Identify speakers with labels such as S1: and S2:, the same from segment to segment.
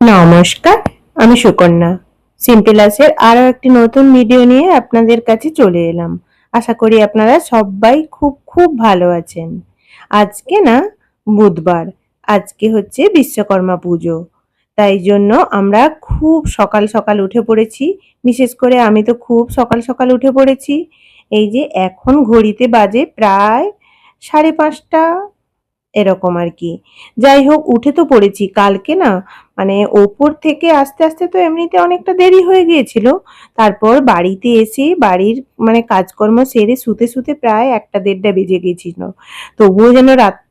S1: নমস্কার, আমি সুকন্যা। সিম্পল আসের আরও একটি নতুন ভিডিও নিয়ে আপনাদের কাছে চলে এলাম। আশা করি আপনারা সবাই খুব খুব ভালো আছেন। আজকে না, বুধবার। আজকে হচ্ছে বিশ্বকর্মা পুজো। তাই জন্য আমরা খুব সকাল সকাল উঠে পড়েছি। বিশেষ করে আমি তো খুব সকাল সকাল উঠে পড়েছি। এই যে এখন ঘড়িতে বাজে প্রায় সাড়ে পাঁচটা। এরকম আর কি। যাই হোক, উঠে তো পড়েছি। কালকে না মানে ওপর থেকে আস্তে আস্তে তো এমনিতে অনেকটা দেরি হয়ে গিয়েছিল। তারপর বাড়িতে এসে বাড়ির মানে কাজকর্ম সেরে শুতে শুতে প্রায় একটা দেড়টা বেজে গেছিল তবুও যেন রাতে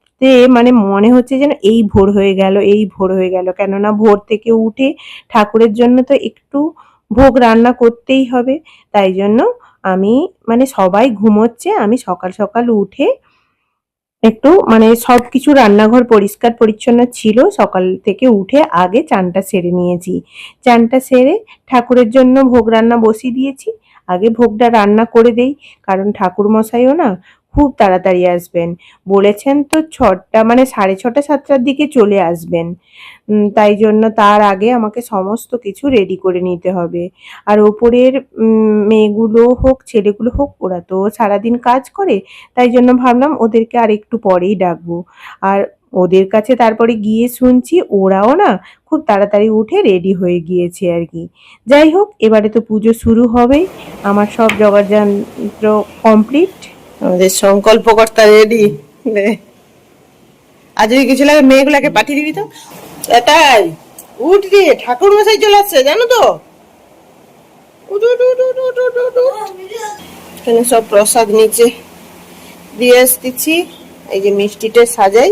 S1: মানে মনে হচ্ছে যেন এই ভোর হয়ে গেল, এই ভোর হয়ে গেল। কেননা ভোর থেকে উঠে ঠাকুরের জন্য তো একটু ভোগ রান্না করতেই হবে। তাই জন্য আমি মানে সবাই ঘুমোচ্ছে, আমি সকাল সকাল উঠে একটু মানে সব কিছু রান্নাঘর পরিষ্কার পরিচ্ছন্ন ছিল। সকাল থেকে উঠে আগে চানটা সেরে নিয়েছি। চানটা সেরে ঠাকুরের জন্য ভোগ রান্না বসিয়ে দিয়েছি। আগে ভোগটা রান্না করে দেই, কারণ ঠাকুর মশাইও না খুব তাড়াতাড়ি আসবেন। বলেছেন তো ছটা মানে সাড়ে ছটা, সাতটার দিকে চলে আসবেন। তাই জন্য তার আগে আমাকে সমস্ত কিছু রেডি করে নিতে হবে। আর ওপরের মেয়েগুলো হোক, ছেলেগুলো হোক, ওরা তো সারাদিন কাজ করে, তাই জন্য ভাবলাম ওদেরকে আর একটু পরেই ডাকবো। আর ওদের কাছে তারপরে গিয়ে শুনছি ওরাও না খুব তাড়াতাড়ি উঠে রেডি হয়ে গিয়েছে আর কি। যাই হোক, এবারে তো পুজো শুরু হবেই। আমার সব যন্ত্র কমপ্লিট
S2: আমাদের সংকল্পকর্তা রেডি আজ যদি কিছু লাগে, মেয়েগুলাকে পাঠিয়ে দিবি তো? এটাই উঠ রে ঠাকুর মশাই চলে আসছে, জানো তো। এখানে সব প্রসাদ নিচে দিয়ে আসতেছি এই যে মিষ্টিটা সাজাই।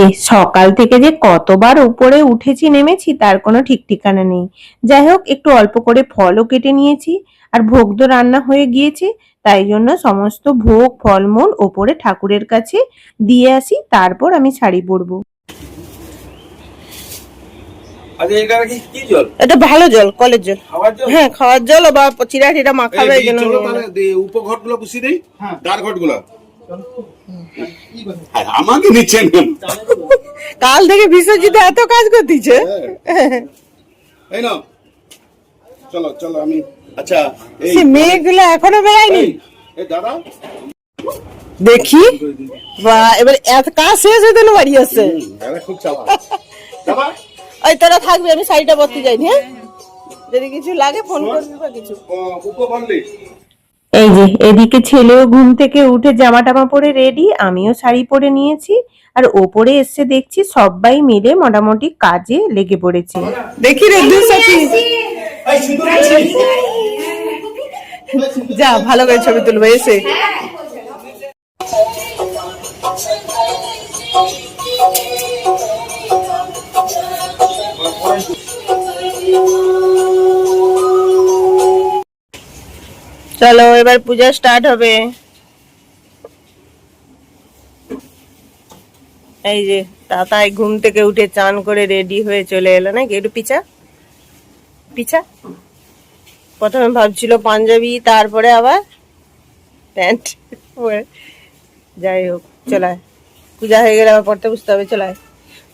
S1: এই যে সকাল থেকে যে কতবার উপরে উঠেছি নেমেছি তার কোনো ঠিক ঠিকানা নেই। যাই হোক একটু অল্প করে ফলও কেটে নিয়েছি আর ভোগ তো রান্না হয়ে গিয়েছে তাই জন্য সমস্ত ভোগ ফলমূল ওপরে ঠাকুরের কাছে দিয়ে আসি তারপর আমি শাড়ি পরবো।
S3: আচ্ছা এটা কি কি জল?
S2: এটা ভালো জল কলের জল।
S3: খাওয়ার জল?
S2: হ্যাঁ খাওয়ার জল বা চিরা টিরা মাখাবে এই জন্য
S3: উপঘটগুলো পুষি দেই ঘটগুলো আমাকে নিচ্ছেন?
S2: কাল থেকে বিশ্বজিৎ এত কাজ করতেছে।
S3: এই না চলো চলো আমি আচ্ছা এই
S2: মেয়েগুলো এখনও বেড়ায়নি?
S3: এই, দাদা
S2: দেখি। বা এবার এত কাজ শেষ হয়ে তো বাড়ি আসছে।
S3: দাদা খুব
S2: ওই তোরা থাকবি আমি শাড়িটা পরতে যাইনি হ্যাঁ? যদি কিছু লাগে ফোন করবি বা কিছু।
S3: উপবন্ধে
S1: এই যে, এদিকে ছেলেও ঘুম থেকে উঠে জামা টামা পরে রেডি আমিও শাড়ি পরে নিয়েছি। আর ওপরে এসে দেখছি সবাই মিলে মোটামুটি কাজে লেগে পড়েছে।
S2: দেখি রে যা, ভালো করে ছবি তুলবে, এসে। চলো, এবার পূজা স্টার্ট হবে। এই যে, তাতাই ঘুম থেকে উঠে চান করে রেডি হয়ে চলে এলো। নাকি একটু পিছা? পিছা? প্রথমে ভাবছিল পাঞ্জাবি, তারপরে আবার প্যান্ট। যাই হোক চলায় পূজা হয়ে গেলে আবার পড়তে বুঝতে হবে চলায়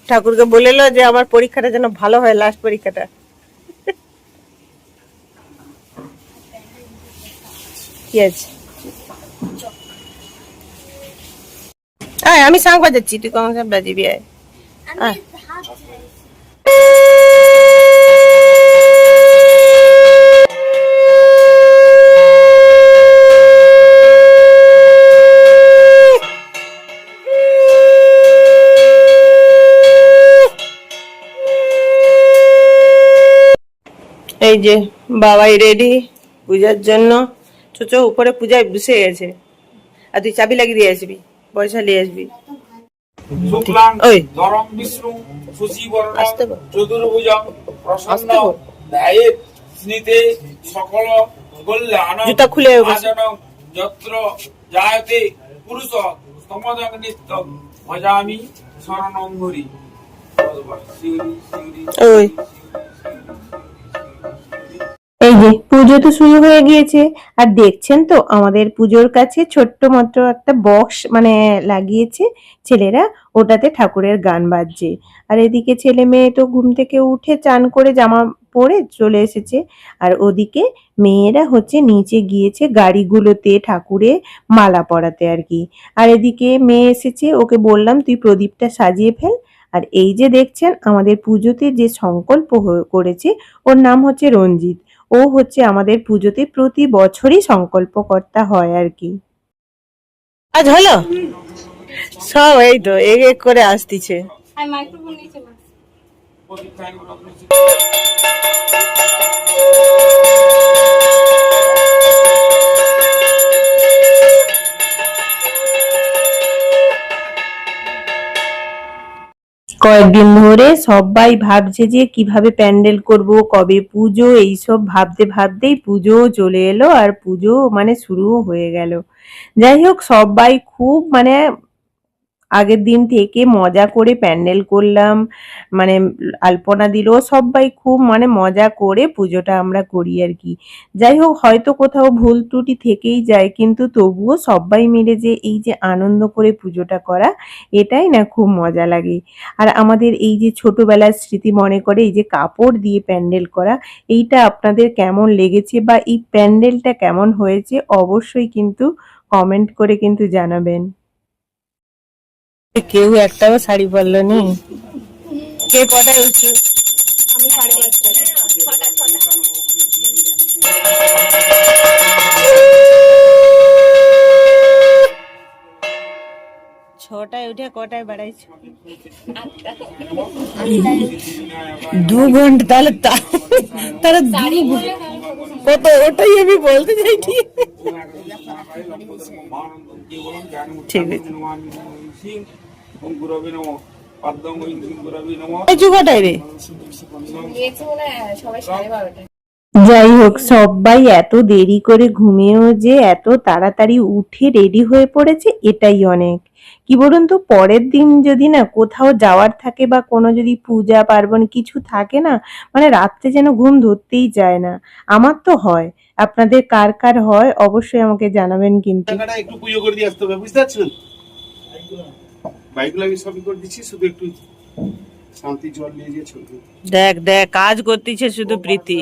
S2: ঠাকুরকে বলে যে, আমার পরীক্ষাটা যেন ভালো হয় লাস্ট পরীক্ষাটা। আয় আমি সাং বাজাচ্ছি তুই কখন সাং আয়। এই যে বাবাই রেডি পূজার জন্য। চোচো উপরে পূজায় বসে গেছে আর তুই চাবি লাগিয়ে দিয়ে আসবি পয়সা নিয়ে আসবি। ওই।
S4: ধরম বিষ্ণু প্রসন্ন স্নিতে সকল কল্যাণ
S2: জুতা খুলে।
S4: যত্র জায়তে পুরুষ নিত্যং ভজামি শরণং হরি
S2: ওই।
S1: এই যে পুজো তো শুরু হয়ে গিয়েছে, আর দেখছেন তো আমাদের পুজোর কাছে ছোট্ট মাত্র একটা বক্স মানে লাগিয়েছে ছেলেরা, ওটাতে ঠাকুরের গান বাজছে। আর এদিকে ছেলে মেয়ে তো ঘুম থেকে উঠে চান করে জামা পরে চলে এসেছে। আর ওদিকে মেয়েরা হচ্ছে নিচে গিয়েছে গাড়িগুলোতে ঠাকুরে মালা পরাতে আর কি। আর এদিকে মেয়ে এসেছে, ওকে বললাম, তুই প্রদীপটা সাজিয়ে ফেল। আর এই যে দেখছেন, আমাদের পুজোতে যে সংকল্প করেছে, ওর নাম হচ্ছে রঞ্জিত। ও হচ্ছে আমাদের পুজোতে প্রতি বছরই সংকল্পকর্তা হয় আর কি।
S2: আজ হলো? সব এই তো এক এক করে আসতিছে।
S5: মাইক্রোফোন নিয়ে
S1: কয়েকদিন ধরে সবাই ভাবছে যে কীভাবে প্যান্ডেল করব, কবে পুজো, এইসব ভাবতে ভাবতেই পুজো চলে এলো আর পুজো মানে শুরুও হয়ে গেল। যাই হোক, সবাই খুব মানে আগের দিন থেকে মজা করে প্যান্ডেল করলাম মানে আলপনা দিল, সবাই খুব মানে মজা করে পুজোটা আমরা করি আর কি। যাই হোক, হয়তো কোথাও ভুল ত্রুটি থেকেই যায়, কিন্তু তবুও সবাই মিলে যে এই যে আনন্দ করে পুজোটা করা, এটাই না খুব মজা লাগে। আর আমাদের এই যে ছোটোবেলার স্মৃতি মনে করে, এই যে কাপড় দিয়ে প্যান্ডেল করা, এইটা আপনাদের কেমন লেগেছে বা এই প্যান্ডেলটা কেমন হয়েছে, অবশ্যই কিন্তু কমেন্ট করে কিন্তু জানাবেন।
S2: কেউ একটাও শাড়ি পরলো নি কে কটায় উঠছে
S5: আমি সাড়ে পাঁচটায় ছটা ছটা
S2: ছটায় উঠে কটায় বেড়াইছে? দু ঘণ্টা তাহলে তা- তাহলে কত ওটাই আমি বলতে চাইছি। ঠিক আছে। এই চু রে
S5: গিয়েছে মনে হয় সবাই সাড়ে বারোটায়
S1: যাই হোক সবাই এত দেরি করে ঘুমিয়েও যে এত তাড়াতাড়ি উঠে রেডি হয়ে পড়েছে এটাই অনেক। কি বলুন তো পরের দিন যদি না কোথাও যাওয়ার থাকে বা কোনো যদি পূজা পার্বণ কিছু থাকে না মানে রাত্রে যেন ঘুম ধরতেই যায় না। আমার তো হয়। আপনাদের কার কার হয় অবশ্যই আমাকে জানাবেন কিন্তু।
S3: একটু পুজো করে দিয়ে আসতে হবে বুঝতে পারছেন? বাইকগুলো আমি সবই করে দিচ্ছি শুধু একটু শান্তি জল নিয়ে গিয়ে চলবে
S2: দেখ দেখ কাজ করতেছে শুধু প্রীতি।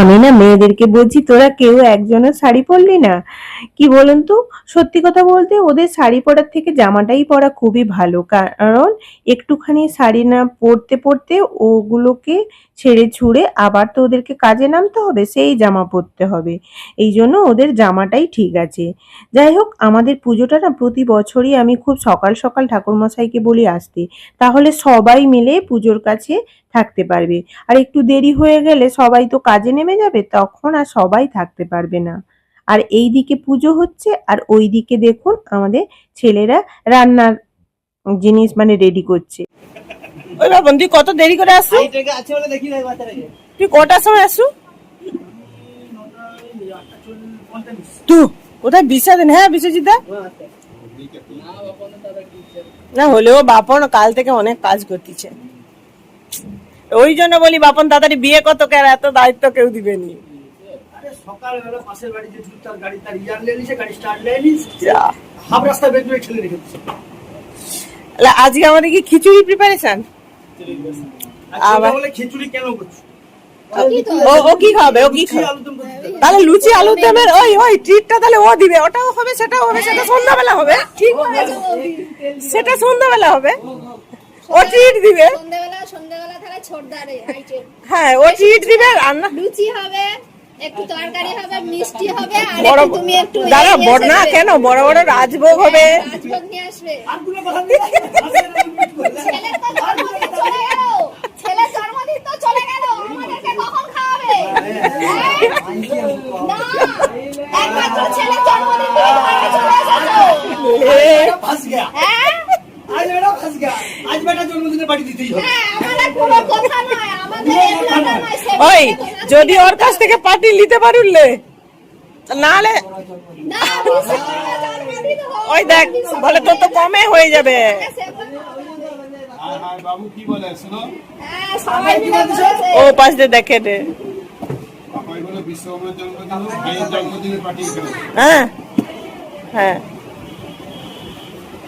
S1: আমি না মেয়েদেরকে বলছি, তোরা কেউ একজনের শাড়ি পরলি না? কি বলুন তো? সত্যি কথা বলতে ওদের শাড়ি পরার থেকে জামাটাই পরা খুবই ভালো। কারণ একটুখানি শাড়ি না পরতে পরতে ওগুলোকে ছেড়ে ছুড়ে আবার তো ওদেরকে কাজে নামতে হবে, সেই জামা পরতে হবে। এই জন্য ওদের জামাটাই ঠিক আছে। যাই হোক, আমাদের পুজোটা না প্রতি বছরই আমি খুব সকাল সকাল ঠাকুরমশাইকে বলি আসতে। তাহলে সবাই মিলে পুজোর কাছে থাকতে পারবে। আর একটু দেরি হয়ে গেলে সবাই তো কাজে নেমে যাবে তখন আর সবাই থাকতে পারবে না। আর এই দিকে পুজো হচ্ছে আর ওই দিকে দেখুন আমাদের ছেলেরা রান্নার জিনিস মানে রেডি করছে।
S2: ওই বাবন তুই কত দেরি করে আসু তুই কটার সময় আসু তুই কোথায় বিশ্বজিৎ হ্যাঁ বিশ্বজিৎ দা। না হলেও বাপন কাল থেকে অনেক কাজ করতেছে। ওই জন্য বলি বাপন তাড়াতাড়ি বিয়ে কত কেন এত দায়িত্ব কেউ দিবেনি
S6: সকালবেলা পাশের বাড়ি যে গাড়ি তার ইয়ার নিয়ে নিছে গাড়ি স্টার্ট নেয় নি হাফ রাস্তা বের করে ঠেলে রেখে দিচ্ছে
S2: আজকে আমাদের কি খিচুড়ি প্রিপারেশন আবার-
S6: খিচুড়ি কেন করছ
S2: ও ও কি খাবে ও কি। তাহলে লুচি আলু ওই ওই ট্রিটটা তাহলে ও দিবে ওটাও হবে সেটাও হবে সেটা সন্ধ্যাবেলা হবে ঠিক সেটা সন্ধ্যাবেলা হবে ও ট্রিট দিবে
S5: ছোটদারে আইটেম
S2: হ্যাঁ ও ট্রিট দিবে রান্না
S5: লুচি হবে একটু তরকারি হবে মিষ্টি হবে আর
S2: বড়
S5: একটু তুমি একটু
S2: দাঁড়া
S5: ইয়ে
S2: বড় না কেন? বড় বড় রাজভোগ হবে।
S5: রাজভোগ নিয়ে আসবে।
S6: আর কোনো কথা নেই
S5: তো জন্মদিন চলে গেল। ছেলের জন্মদিন তো চলে গেল। আমাদেরকে কখন খাওয়াবে? হ্যাঁ? না। একমাত্র ছেলের জন্মদিন তুমি চলে এসেছ।
S6: ফাঁস গয়া।
S2: ওই যদি ওর কাছ থেকে পার্টি নিতে পারুলে নাহলে
S5: না বিশ্বকর্মা জন্মদিন হোক।
S2: ওই দেখ বলে তোর তো কমে হয়ে যাবে।
S5: হ্যাঁ, বলেছে।
S2: ও পাশ দিয়ে দেখে দে।
S3: পাপাই বলে বিশ্বকর্মার জন্মদিন হোক, ভাইয়ের জন্মদিনে পার্টি এখানে
S2: হ্যাঁ হ্যাঁ
S5: খাওয়াতে হবে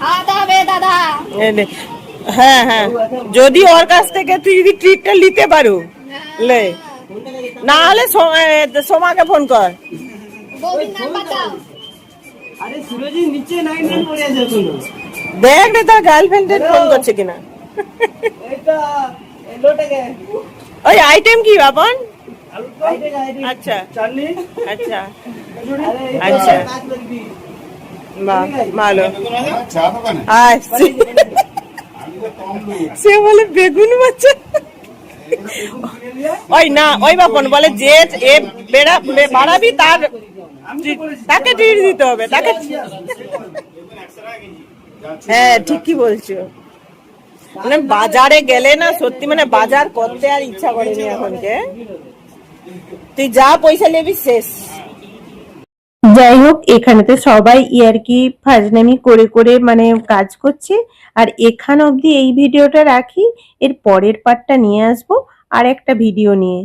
S5: দাদা।
S2: হ্যাঁ হ্যাঁ। যদি ওর কাছ থেকে তুই যদি ট্রিটটা নিতে পারো লে। না হলে সোমাকে ফোন কর। দেখ রে তোর গার্লফ্রেন্ডের ফোন করছে কিনা। ওই আইটেম কি বাপন? আচ্ছা। আচ্ছা। আচ্ছা। বাহ ভালো সে- বলে বেগুন বাচ্চা ওই না ওই বাপন বলে যে এ বেড়া বাড়াবি তার তাকে দিতে হবে তাকে হ্যাঁ ঠিকই বলছো মানে বাজারে গেলে না সত্যি মানে বাজার করতে আর ইচ্ছা করেনি এখনকে তুই যা পয়সা নেবি শেষ
S1: যাই হোক এখানে তো সবাই ইয়ারকি ফাজনামি করে করে মানে কাজ করছে। আর এখান অবধি এই ভিডিওটা রাখি, এর পরের পার্টটা নিয়ে আসব। আর একটা ভিডিও নিয়ে।